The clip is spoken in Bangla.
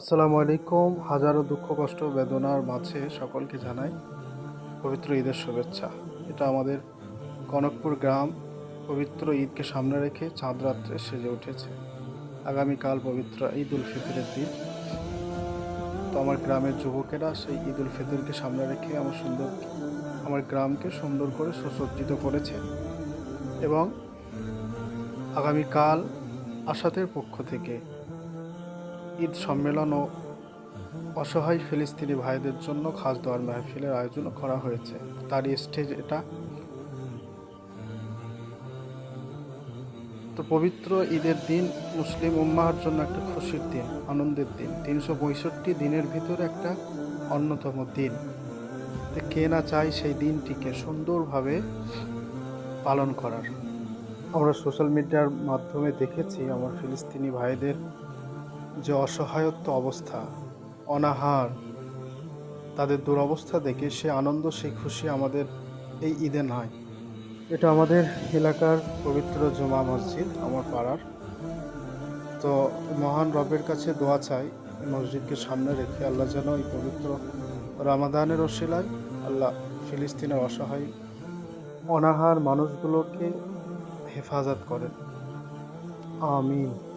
আসসালামু আলাইকুম। হাজারো দুঃখ, কষ্ট, বেদনার মাঝে সকলকে জানাই পবিত্র ঈদের শুভেচ্ছা। এটা আমাদের কনকপুর গ্রাম পবিত্র ঈদকে সামনে রেখে চাঁদ রাত্রে সেজে উঠেছে। আগামীকাল পবিত্র ঈদ উল ফিতরের দিন। তো আমার গ্রামের যুবকেরা সেই ঈদ উল ফিতরকে সামনে রেখে আমার সুন্দর, আমার গ্রামকে সুন্দর করে সুসজ্জিত করেছে এবং আগামীকাল আশাতের পক্ষ থেকে ঈদ সম্মেলন ও অসহায় ফিলিস্তিনি ভাইদের জন্য খাস দোয়ার মাহফিলের আয়োজনও করা হয়েছে। তারই স্টেজ এটা। তো পবিত্র ঈদের দিন মুসলিম উম্মাহার জন্য একটা খুশির দিন, আনন্দের দিন। তিনশো পঁয়ষট্টি দিনের ভিতরে একটা অন্যতম দিন। কে না চায় সেই দিনটিকে সুন্দরভাবে পালন করার। আমরা সোশ্যাল মিডিয়ার মাধ্যমে দেখেছি আমার ফিলিস্তিনি ভাইদের যে অসহায়ত্ব অবস্থা, অনাহার, তাদের দুরবস্থা দেখে সে আনন্দ সেই খুশি আমাদের এই ঈদে নয় এটা আমাদের এলাকার পবিত্র জমা মসজিদ, আমার পাড়ার। তো মহান রবের কাছে দোয়া চাই, মসজিদকে সামনে রেখে আল্লাহ যেন এই পবিত্র রামাদানের ওসিলায় আল্লাহ ফিলিস্তিনের অসহায়, অনাহার মানুষগুলোকে হেফাজত করেন। আমিন।